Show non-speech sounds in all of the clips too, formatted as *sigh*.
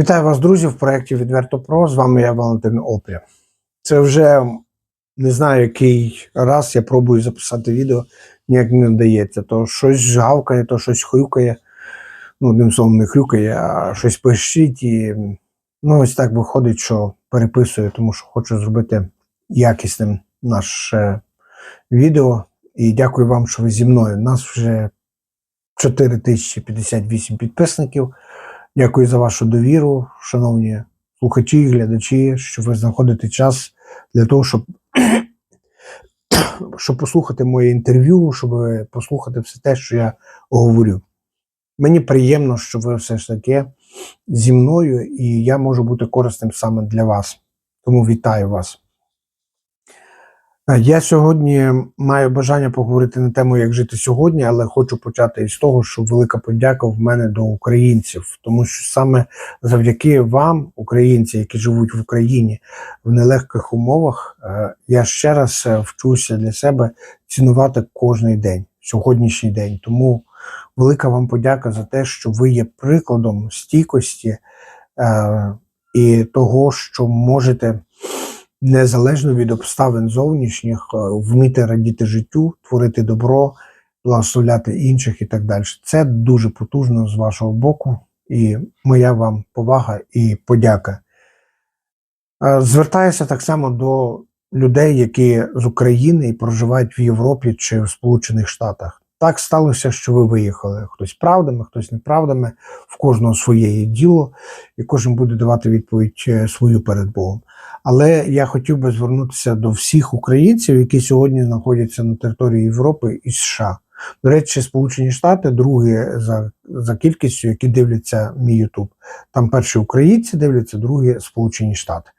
Вітаю вас, друзі, в проєкті Відверто Про. З вами я Валентин Опря. Це вже не знаю, який раз я пробую записати відео, ніяк не вдається. То щось гавкає, то щось хрюкає. Ну, одним словом, не хрюкає, а щось пищить. І ну, ось так виходить, що переписую, тому що хочу зробити якісним наше відео. І дякую вам, що ви зі мною. Нас вже 4058 підписників. Дякую за вашу довіру, шановні слухачі, глядачі, що ви знаходите час для того, щоб, *coughs* щоб послухати моє інтерв'ю, щоб послухати все те, що я говорю. Мені приємно, що ви все ж таки зі мною, і я можу бути корисним саме для вас. Тому вітаю вас. Е, Я сьогодні маю бажання поговорити на тему, як жити сьогодні, але хочу почати із того, що велика подяка в мене до українців, тому що саме завдяки вам, українці, які живуть в Україні в нелегких умовах, е, я ще раз е, вчуся для себе цінувати кожний день, сьогоднішній день. Тому велика вам подяка за те, що ви є прикладом стійкості і того, що можете незалежно від обставин зовнішніх, е, вміти радіти життю, творити добро, благословляти інших і так далі. Це дуже потужно з вашого боку, і моя вам повага і подяка. Е, Звертаюся так само до людей, які з України і проживають в Європі чи в Сполучених Штатах. Так сталося, що ви виїхали. Хтось правдами, хтось неправдами, в кожного своє діло, і кожен буде давати відповідь е, свою перед Богом. Але я хотів би звернутися до всіх українців, які сьогодні знаходяться на території Європи і США. До речі, Сполучені Штати другі за, за кількістю, які дивляться мій Ютуб. Там перші українці дивляться, другі Сполучені Штати.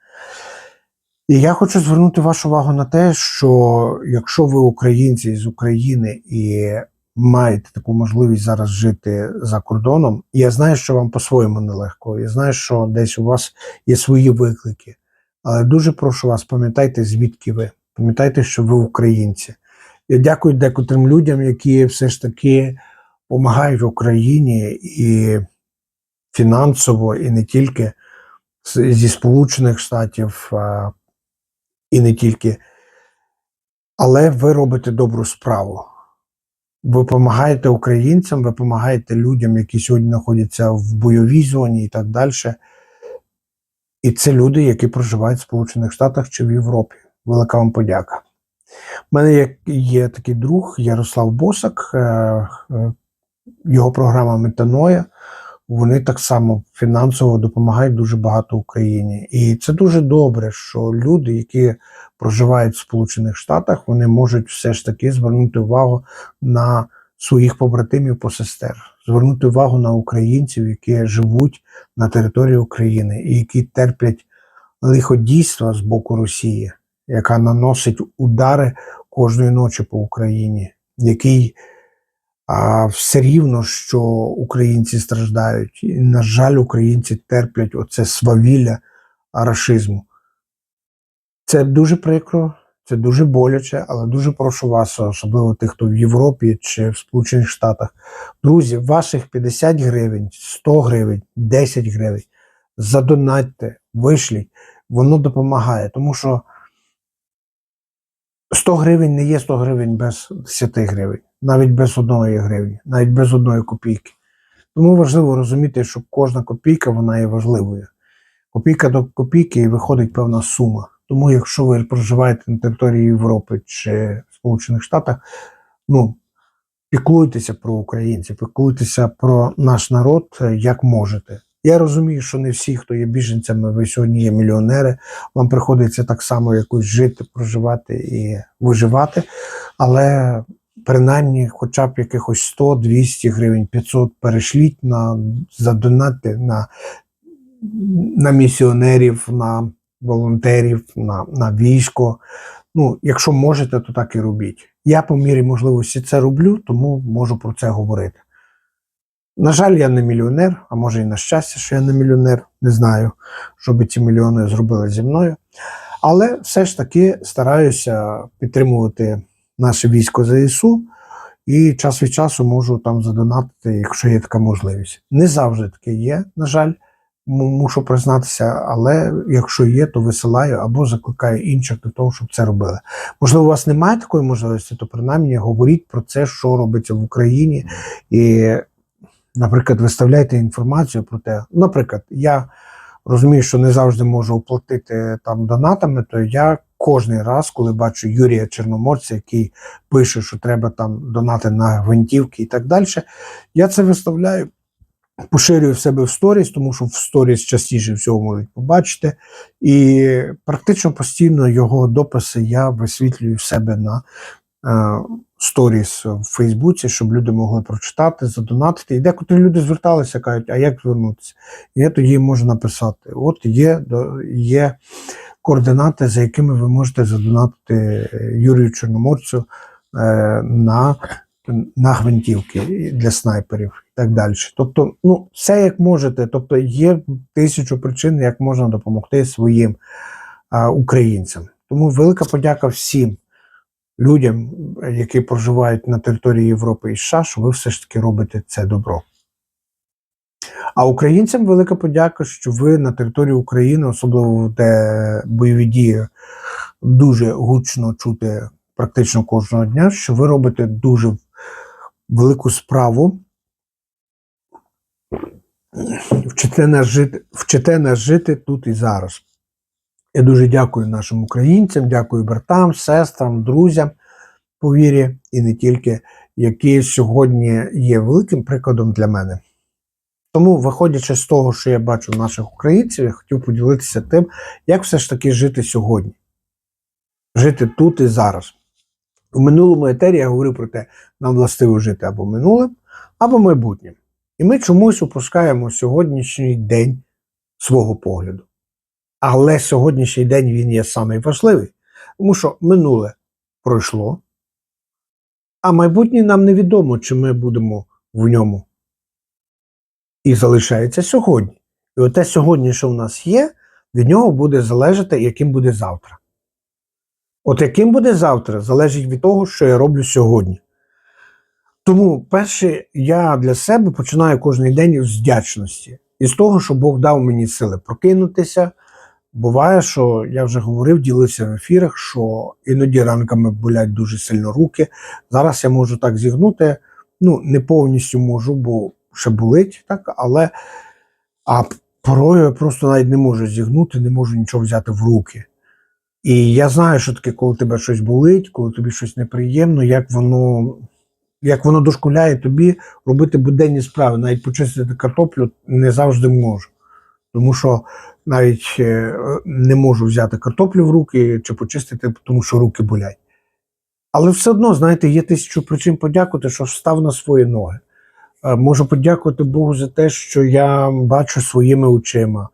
І я хочу звернути вашу увагу на те, що якщо ви українці з України і маєте таку можливість зараз жити за кордоном, я знаю, що вам по-своєму нелегко. Я знаю, що десь у вас є свої виклики. Але дуже прошу вас, пам'ятайте, звідки ви. Пам'ятайте, що ви українці. Я дякую декотрим людям, які все ж таки допомагають Україні і фінансово, і не тільки зі Сполучених Штатів, і не тільки. Але ви робите добру справу. Ви допомагаєте українцям, ви допомагаєте людям, які сьогодні знаходяться в бойовій зоні і так далі. І це люди, які проживають в Сполучених Штатах чи в Європі. Велика вам подяка. У мене є, такий друг Ярослав Босак, е, е, його програма Метаноя. Вони так само фінансово допомагають дуже багато Україні. І це дуже добре, що люди, які проживають в Сполучених Штатах, вони можуть все ж таки звернути увагу на своїх побратимів посестер, звернути увагу на українців, які живуть на території України і які терплять лиходійства з боку Росії, яка наносить удари кожної ночі по Україні, який а, все рівно, що українці страждають. І, на жаль, українці терплять оце свавілля рашизму. Це дуже прикро, це дуже боляче, але дуже прошу вас, особливо тих, хто в Європі чи в Сполучених Штатах. Друзі, ваших 50 гривень, 100 гривень, 10 гривень. Задонатьте, вишліть, воно допомагає, тому що 100 гривень не є 100 гривень без 10 гривень, навіть без одної гривні, навіть без одної копійки. Тому важливо розуміти, що кожна копійка вона є важливою. Копійка до копійки і виходить певна сума. Тому, якщо ви проживаєте на території Європи чи Сполучених Штатах, ну піклуйтеся про українців, піклуйтеся про наш народ е, як можете. Я розумію, що не всі, хто є біженцями, ви сьогодні є мільйонери. Вам приходиться так само якось жити, проживати і виживати. Але принаймні, хоча б якихось 100, 200 гривень, 500 перешліть на задонати на, на місіонерів, на волонтерів, на, на військо. Ну, якщо можете, то так і робіть. Я по мірі можливості це роблю, тому можу про це говорити. На жаль, я не мільйонер, а може і на щастя, що я не мільйонер. Не знаю, що би ці мільйони зробили зі мною. Але все ж таки стараюся підтримувати наше військо ЗСУ і час від часу можу там задонатити, якщо є така можливість. Не завжди таке є, на жаль. Мушу признатися, але якщо є, то висилаю або закликаю інших до того, щоб це робили. Можливо, у вас немає такої можливості, то принаймні говоріть про це, що робиться в Україні, і, наприклад, виставляйте інформацію про те. Наприклад, я розумію, що не завжди можу оплатити там донатами, то я кожний раз, коли бачу Юрія Чорноморця, який пише, що треба там донати на гвинтівки і так далі, я це виставляю. Поширюю в себе в сторіс, тому що в сторіс частіше всього можуть побачити. І практично постійно його дописи я висвітлюю в себе на е, сторіс в Фейсбуці, щоб люди могли прочитати, задонатити. І декотрі люди зверталися, кажуть, а як звернутися? І я тоді можу написати: от є, є координати, за якими ви можете задонатити Юрію Чорноморцю е, на, на гвинтівки для снайперів і так далі. Тобто, ну, все як можете. Тобто є тисячу причин, як можна допомогти своїм а, українцям. Тому велика подяка всім людям, які проживають на території Європи і США, що ви все ж таки робите це добро. А українцям велика подяка, що ви на території України, особливо де бойові дії дуже гучно чути практично кожного дня, що ви робите дуже велику справу. Вчите нас жити, вчите нас жити тут і зараз. Я дуже дякую нашим українцям, дякую братам, сестрам, друзям по вірі і не тільки, які сьогодні є великим прикладом для мене. Тому, виходячи з того, що я бачу наших українців, я хотів поділитися тим, як все ж таки жити сьогодні. Жити тут і зараз. У минулому етері я говорив про те, нам властиво жити або минулим, або майбутнім. І ми чомусь опускаємо сьогоднішній день свого погляду. Але сьогоднішній день він є самий тому що минуле пройшло, а майбутнє нам невідомо, чи ми будемо в ньому. І залишається сьогодні. І оте сьогодні, що в нас є, від нього буде залежати, яким буде завтра. От яким буде завтра, залежить від того, що я роблю сьогодні. Тому, перше, я для себе починаю кожен день з вдячності. І з того, що Бог дав мені сили прокинутися. Буває, що я вже говорив, ділився в ефірах, що іноді ранками болять дуже сильно руки. Зараз я можу так зігнути. Ну, не повністю можу, бо ще болить, так, але а порою я просто навіть не можу зігнути, не можу нічого взяти в руки. І я знаю, що таке, коли тебе щось болить, коли тобі щось неприємно, як воно, як воно дошкуляє тобі робити буденні справи. Навіть почистити картоплю не завжди можу. Тому що навіть е, не можу взяти картоплю в руки чи почистити, тому що руки болять. Але все одно, знаєте, є тисячу причин подякувати, що встав на свої ноги. Е, Можу подякувати Богу за те, що я бачу своїми очима.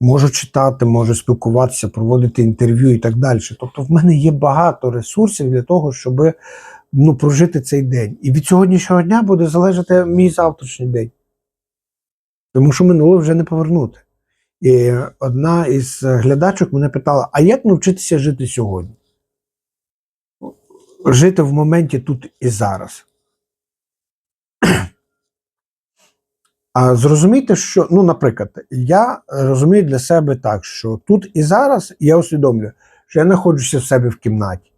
Можу читати, можу спілкуватися, проводити інтерв'ю і так далі. Тобто, в мене є багато ресурсів для того, щоб ну, прожити цей день. І від сьогоднішнього дня буде залежати мій завтрашній день. Тому що минуле вже не повернути. І одна із глядачок мене питала: а як навчитися жити сьогодні? Жити в моменті тут і зараз. А зрозумійте, що, ну, наприклад, я розумію для себе так, що тут і зараз я усвідомлюю, що я знаходжуся в себе в кімнаті.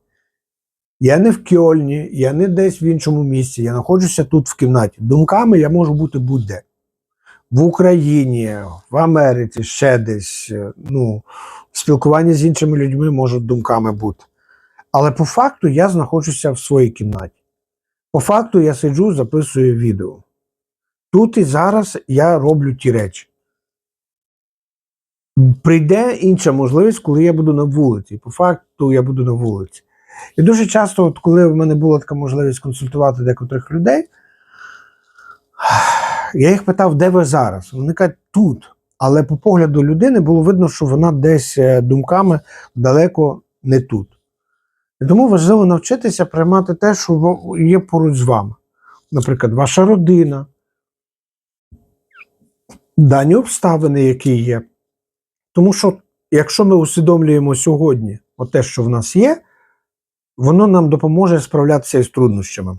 Я не в Кьольні, я не десь в іншому місці, я знаходжуся тут в кімнаті. Думками я можу бути будь-де. В Україні, в Америці, ще десь. е, Ну, в спілкуванні з іншими людьми можуть думками бути. Але по факту я знаходжуся в своїй кімнаті. По факту я сиджу, записую відео. Тут і зараз я роблю ті речі. Прийде інша можливість, коли я буду на вулиці. По факту я буду на вулиці. І дуже часто, от коли в мене була така можливість консультувати декотрих людей, я їх питав, де ви зараз? Вони кажуть, тут. Але по погляду людини було видно, що вона десь е, думками далеко не тут. І тому важливо навчитися приймати те, що є поруч з вами. Наприклад, ваша родина, дані обставини, які є. Тому що, якщо ми усвідомлюємо сьогодні те, що в нас є, воно нам допоможе справлятися із труднощами.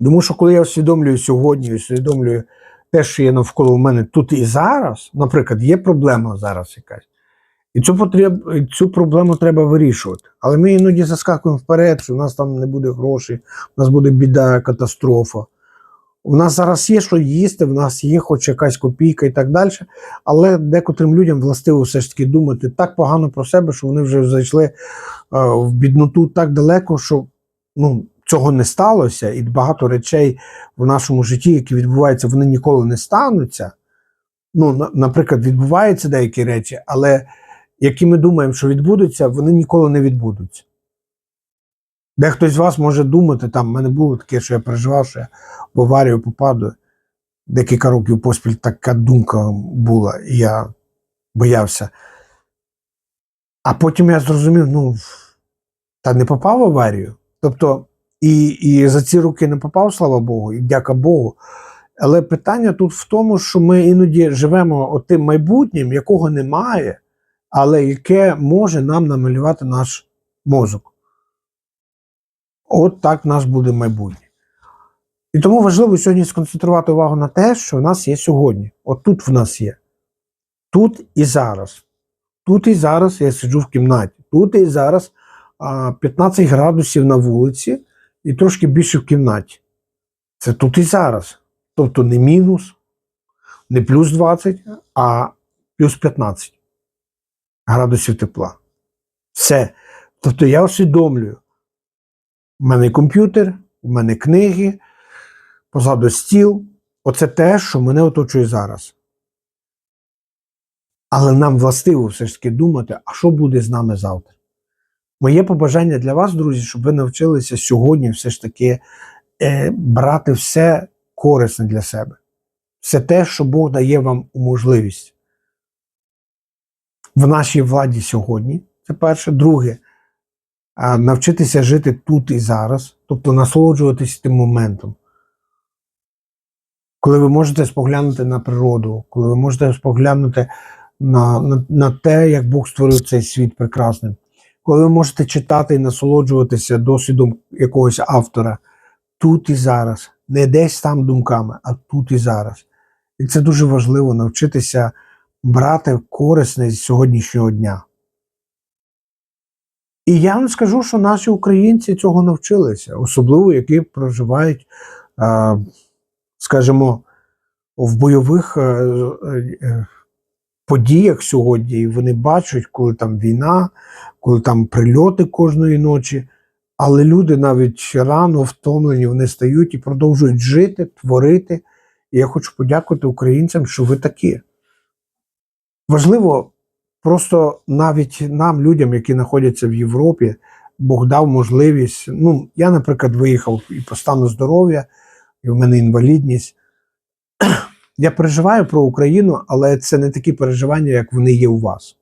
Тому що коли я усвідомлюю сьогодні, усвідомлюю те, що є навколо мене тут і зараз, наприклад, є проблема зараз якась. І цю, потреб, цю проблему треба вирішувати. Але ми іноді заскакуємо вперед, що у нас там не буде грошей, у нас буде біда, катастрофа. У нас зараз є що їсти, в нас є хоч якась копійка і так далі. Але декотрим людям властиво все ж таки думати так погано про себе, що вони вже зайшли е, в бідноту так далеко, що ну, цього не сталося, і багато речей в нашому житті, які відбуваються, вони ніколи не стануться. Ну, на- наприклад, відбуваються деякі речі, але які ми думаємо, що відбудуться, вони ніколи не відбудуться. Дехто з вас може думати, там в мене було таке, що я переживав, що я в аварію попаду. Декілька років поспіль така думка була, і я боявся. А потім я зрозумів, ну, та не попав в аварію. Тобто, і, і за ці роки не попав, слава Богу, і дяка Богу. Але питання тут в тому, що ми іноді живемо отим майбутнім, якого немає, але яке може нам намалювати наш мозок. От так наш буде майбутнє. І тому важливо сьогодні сконцентрувати увагу на те, що в нас є сьогодні. От тут в нас є. Тут і зараз. Тут і зараз я сиджу в кімнаті. Тут і зараз 15 градусів на вулиці і трошки більше в кімнаті. Це тут і зараз. Тобто не мінус, не плюс 20, а плюс 15 градусів тепла. Все. Тобто я усвідомлюю, у мене комп'ютер, у мене книги, позаду стіл. Оце те, що мене оточує зараз. Але нам властиво все ж таки думати, а що буде з нами завтра. Моє побажання для вас, друзі, щоб ви навчилися сьогодні все ж таки е, брати все корисне для себе. Все те, що Бог дає вам можливість. В нашій владі сьогодні. Це перше. Друге, навчитися жити тут і зараз, тобто насолоджуватися тим моментом. Коли ви можете споглянути на природу, коли ви можете споглянути на, на, на те, як Бог створив цей світ прекрасним, коли ви можете читати і насолоджуватися досвідом якогось автора тут і зараз, не десь там думками, а тут і зараз. І це дуже важливо навчитися брати корисне з сьогоднішнього дня. І я вам скажу, що наші українці цього навчилися, особливо які проживають, скажімо, в бойових е, е, подіях сьогодні, і вони бачать, коли там війна, коли там прильоти кожної ночі. Але люди навіть рано втомлені, вони стають і продовжують жити, творити. І я хочу подякувати українцям, що ви такі. Важливо просто навіть нам, людям, які знаходяться в Європі, Бог дав можливість. Ну, я, наприклад, виїхав і по стану здоров'я, і в мене інвалідність. *clears throat* Я переживаю про Україну, але це не такі переживання, як вони є у вас.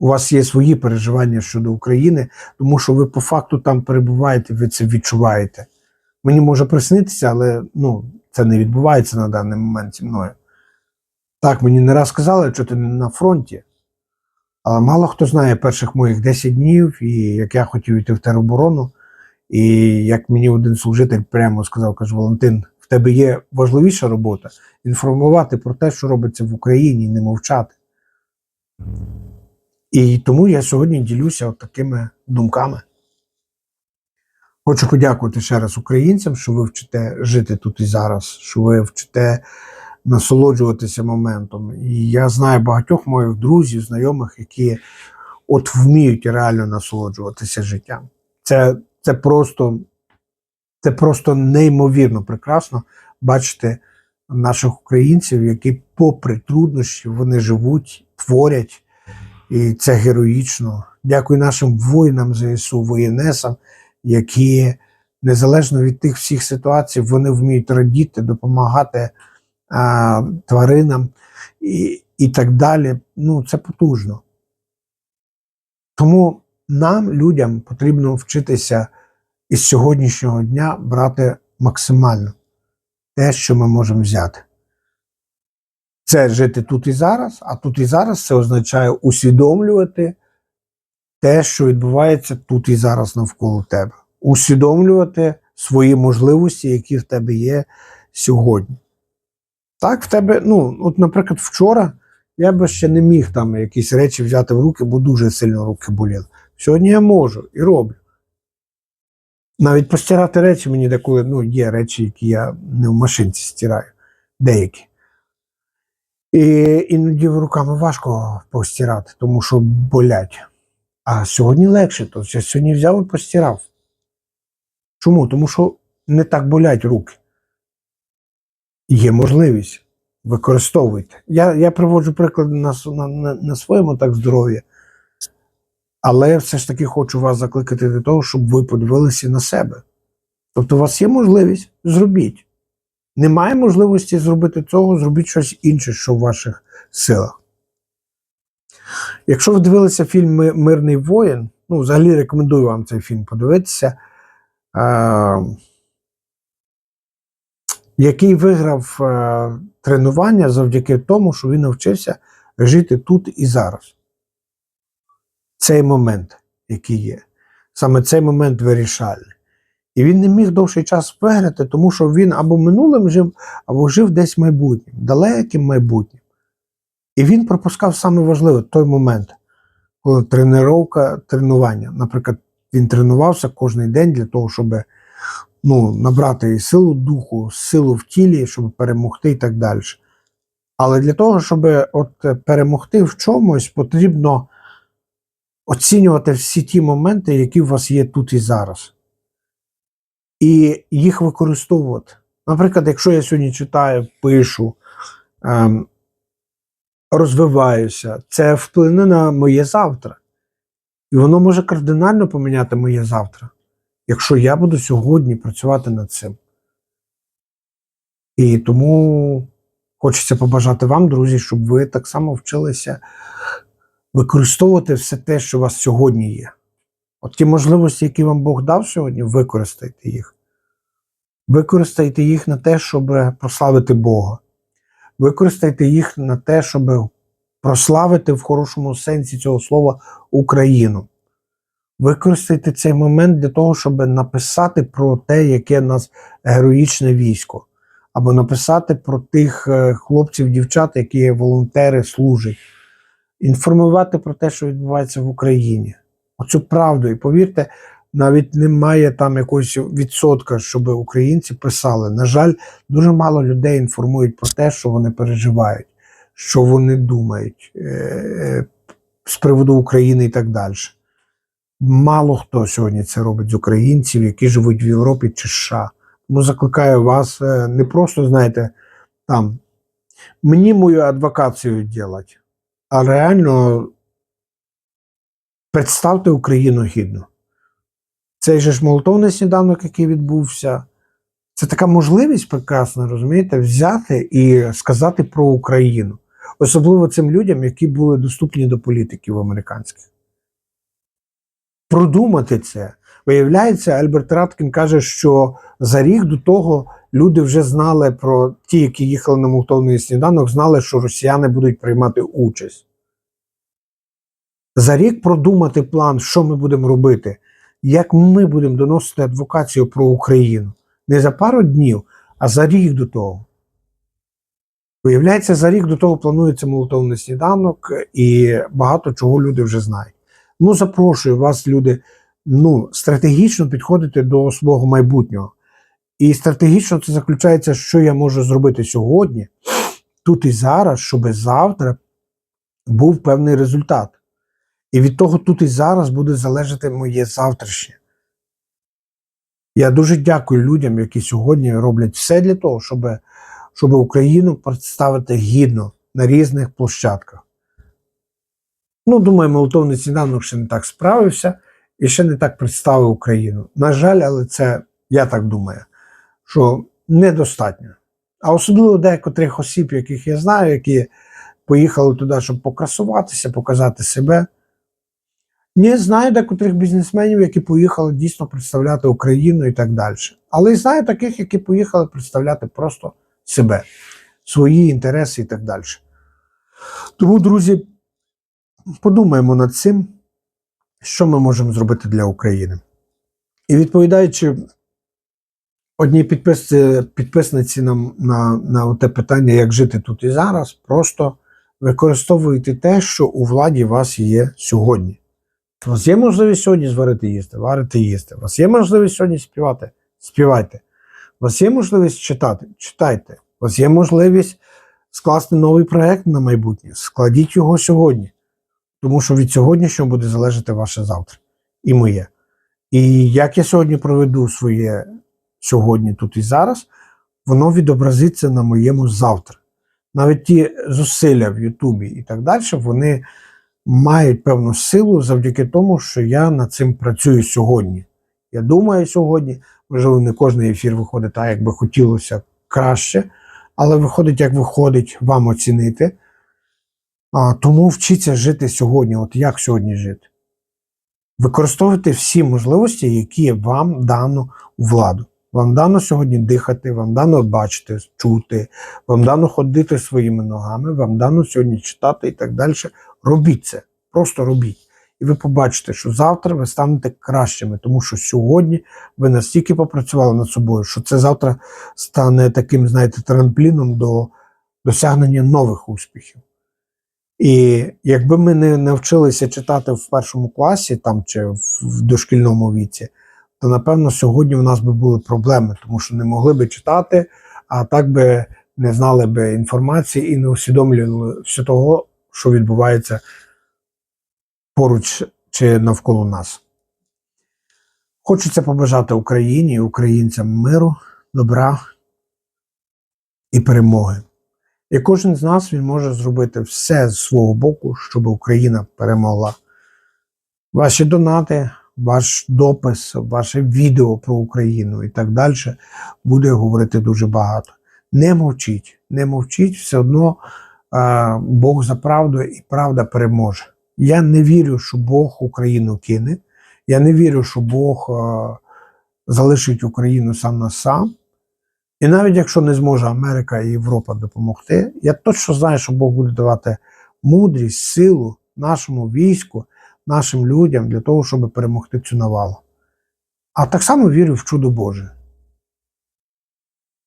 У вас є свої переживання щодо України, тому що ви по факту там перебуваєте, ви це відчуваєте. Мені може приснитися, але ну, це не відбувається на даний момент зі мною. Так, мені не раз сказали, що ти на фронті. Мало хто знає перших моїх 10 днів, і як я хотів йти в тероборону. І як мені один служитель прямо сказав, каже, Валентин, в тебе є важливіша робота інформувати про те, що робиться в Україні, не мовчати. І тому я сьогодні ділюся от такими думками. Хочу подякувати ще раз українцям, що ви вчите жити тут і зараз, що ви вчите насолоджуватися моментом. І я знаю багатьох моїх друзів, знайомих, які от вміють реально насолоджуватися життям. Це, це просто це просто неймовірно прекрасно бачити наших українців, які, попри труднощі, вони живуть, творять, і це героїчно. Дякую нашим воїнам ЗСУ, воєнесам, які незалежно від тих всіх ситуацій, вони вміють радіти, допомагати тваринам і, і так далі. Ну, це потужно. Тому нам, людям, потрібно вчитися із сьогоднішнього дня брати максимально те, що ми можемо взяти. Це жити тут і зараз, а тут і зараз це означає усвідомлювати те, що відбувається тут і зараз навколо тебе. Усвідомлювати свої можливості, які в тебе є сьогодні. Так, в тебе, ну, от, наприклад, вчора я би ще не міг там якісь речі взяти в руки, бо дуже сильно руки боліли. Сьогодні я можу і роблю. Навіть постирати речі мені деколи, ну, є речі, які я не в машинці стираю, деякі. І іноді руками важко постирати, тому що болять. А сьогодні легше, то я сьогодні взяв і постирав. Чому? Тому що не так болять руки. Є можливість. Використовуйте. Я, я приводжу приклад на, на, на, своєму так здоров'я. Але все ж таки хочу вас закликати до того, щоб ви подивилися на себе. Тобто, у вас є можливість, зробіть. Немає можливості зробити цього, зробіть щось інше, що в ваших силах. Якщо ви дивилися фільм Мирний воїн, ну, взагалі рекомендую вам цей фільм подивитися. Який виграв е, тренування завдяки тому, що він навчився жити тут і зараз. Цей момент, який є. Саме цей момент вирішальний. І він не міг довший час виграти, тому що він або минулим жив, або жив десь майбутнім, далеким майбутнім. І він пропускав саме важливе той момент, коли тренування, тренування. Наприклад, він тренувався кожен день для того, щоб ну, набрати силу духу, силу в тілі, щоб перемогти і так далі. Але для того, щоб от е, перемогти в чомусь, потрібно оцінювати всі ті моменти, які у вас є тут і зараз. І їх використовувати. Наприклад, якщо я сьогодні читаю, пишу, ем, розвиваюся, це вплине на моє завтра. І воно може кардинально поміняти моє завтра якщо я буду сьогодні працювати над цим. І тому хочеться побажати вам, друзі, щоб ви так само вчилися використовувати все те, що у вас сьогодні є. От ті можливості, які вам Бог дав сьогодні, використайте їх. Використайте їх на те, щоб прославити Бога. Використайте їх на те, щоб прославити в хорошому сенсі цього слова Україну. Використайте цей момент для того, щоб написати про те, яке нас героїчне військо, або написати про тих е, хлопців, дівчат, які волонтери служать, інформувати про те, що відбувається в Україні. Оцю правду. І повірте, навіть немає там якогось відсотка, щоб українці писали. На жаль, дуже мало людей інформують про те, що вони переживають, що вони думають е, е, з приводу України і так далі. Мало хто сьогодні це робить з українців, які живуть в Європі чи США. Тому закликаю вас е, не просто, знаєте, там мені мою адвокацію робити, а реально представте Україну гідно. Цей же ж молотовний сніданок, який відбувся, це така можливість прекрасна, розумієте, взяти і сказати про Україну. Особливо цим людям, які були доступні до політиків американських продумати це. Виявляється, Альберт Раткін каже, що за рік до того люди вже знали про ті, які їхали на молотовний сніданок, знали, що росіяни будуть приймати участь. За рік продумати план, що ми будемо робити, як ми будемо доносити адвокацію про Україну. Не за пару днів, а за рік до того. Виявляється, за рік до того планується молотовний сніданок, і багато чого люди вже знають. Ну, запрошую вас, люди, ну, стратегічно підходити до свого майбутнього. І стратегічно це заключається, що я можу зробити сьогодні, тут і зараз, щоб завтра був певний результат. І від того тут і зараз буде залежати моє завтрашнє. Я дуже дякую людям, які сьогодні роблять все для того, щоб, щоб Україну представити гідно на різних площадках. Ну, думаю, молотовний сніданок ще не так справився і ще не так представив Україну. На жаль, але це я так думаю, що недостатньо. А особливо декотрих осіб, яких я знаю, які поїхали туди, щоб покрасуватися, показати себе. Не знаю декотрих бізнесменів, які поїхали дійсно представляти Україну і так далі. Але й знаю таких, які поїхали представляти просто себе, свої інтереси і так далі. Тому, друзі, подумаємо над цим, що ми можемо зробити для України. І відповідаючи Одній підписці, підписниці нам на, на те питання, як жити тут і зараз, просто використовуйте те, що у владі вас є сьогодні. У вас є можливість сьогодні зварити їсти, варити їсти. У вас є можливість сьогодні співати, співайте. У вас є можливість читати, читайте. У вас є можливість скласти новий проект на майбутнє. Складіть його сьогодні. Тому що від сьогоднішнього буде залежати ваше завтра і моє. І як я сьогодні проведу своє сьогодні, тут і зараз, воно відобразиться на моєму завтра. Навіть ті зусилля в Ютубі і так далі, вони мають певну силу завдяки тому, що я над цим працюю сьогодні. Я думаю сьогодні, можливо, не кожен ефір виходить так, як би хотілося краще, але виходить, як виходить, вам оцінити. А, тому вчіться жити сьогодні. От як сьогодні жити? Використовуйте всі можливості, які вам дано у владу. Вам дано сьогодні дихати, вам дано бачити, чути, вам дано ходити своїми ногами, вам дано сьогодні читати і так далі. Робіть це, просто робіть. І ви побачите, що завтра ви станете кращими, тому що сьогодні ви настільки попрацювали над собою, що це завтра стане таким, знаєте, трампліном до досягнення нових успіхів. І якби ми не навчилися читати в першому класі там чи в в дошкільному віці, то напевно сьогодні у нас би були проблеми, тому що не могли би читати, а так би не знали би інформації і не усвідомлювали все того, що відбувається поруч чи навколо нас. Хочеться побажати Україні і українцям миру, добра і перемоги. І кожен з нас він може зробити все з свого боку, щоб Україна перемогла. Ваші донати, ваш допис, ваше відео про Україну і так далі буде говорити дуже багато. Не мовчіть, не мовчіть, все одно а, Бог за правду і правда переможе. Я не вірю, що Бог Україну кине. Я не вірю, що Бог а, залишить Україну сам на сам. І навіть якщо не зможе Америка і Європа допомогти, я точно знаю, що Бог буде давати мудрість, силу нашому війську, нашим людям для того, щоб перемогти цю навалу. А так само вірю в чудо Боже.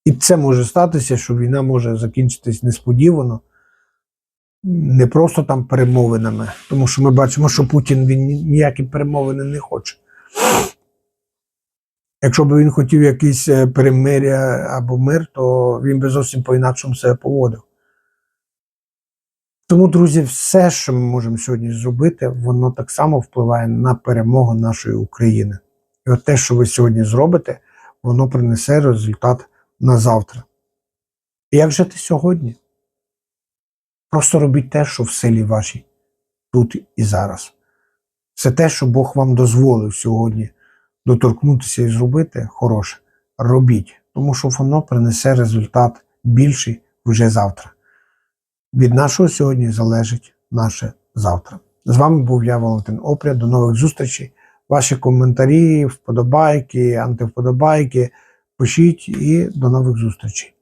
І це може статися, що війна може закінчитись несподівано, не просто там перемовинами, тому що ми бачимо, що Путін він ніякі перемовини не хоче. Якщо б він хотів якийсь е, перемиря або мир, то він би зовсім по-інакшому себе поводив. Тому, друзі, все, що ми можемо сьогодні зробити, воно так само впливає на перемогу нашої України. І от те, що ви сьогодні зробите, воно принесе результат на завтра. І як жити сьогодні? Просто робіть те, що в силі вашій, тут і зараз. Це те, що Бог вам дозволив сьогодні доторкнутися і зробити хороше, робіть, тому що воно принесе результат більший вже завтра. Від нашого сьогодні залежить наше завтра. З вами був я, Валентин Опря. До нових зустрічей. Ваші коментарі, вподобайки, антивподобайки. Пишіть і до нових зустрічей.